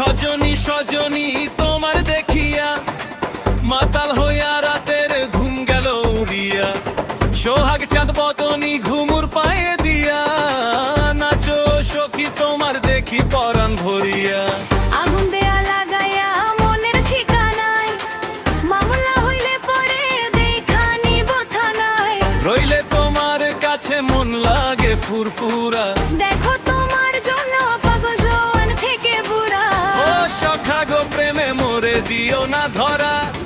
সজনী সজনী তোমার দেখিয়া মাতাল হইয়া রাতের ঘুম গেল উড়িয়া। সোহাগ চাঁদ বদনী ঘুমুর পায়ে দিয়া নাচো সখী তোমার দেখি পরাণ ভরিয়া। রইলে তোমার কাছে মন লাগে ফুরফুরা। দেখো দিও না ধরা।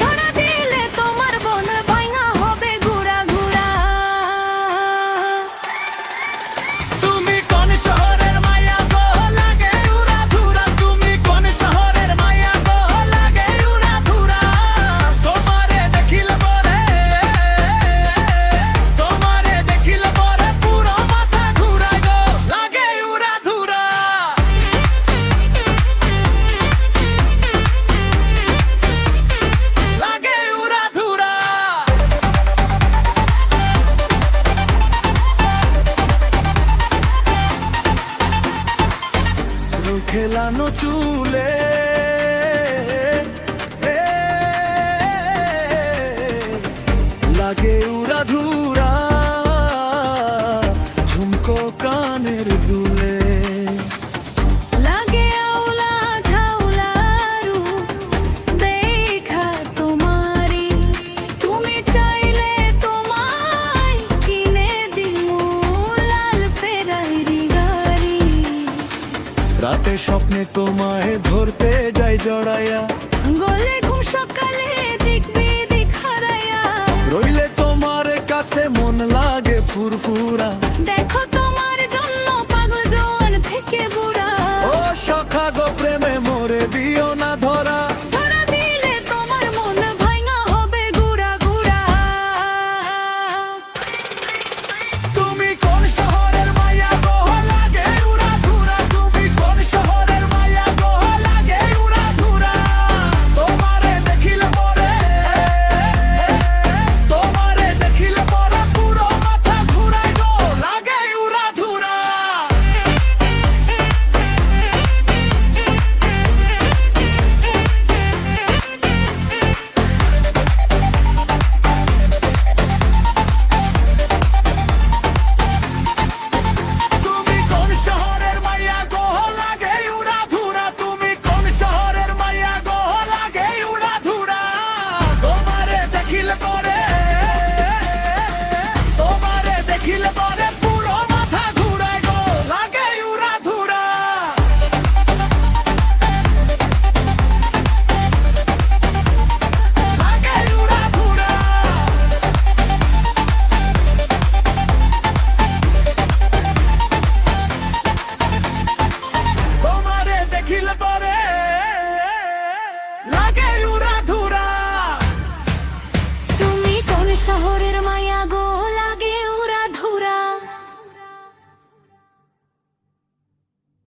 খেলানো চুলে। লাগে উড়া ধুরা ঝুমকো কানের দুলে। রাতে স্বপ্নে তোমায় ধরতে যাই জড়াইয়া। গলে ঘুম সকালে দেখবি দেখারায়া রইলে তোমার কাছে মন লাগে ফুরফুরা। hold it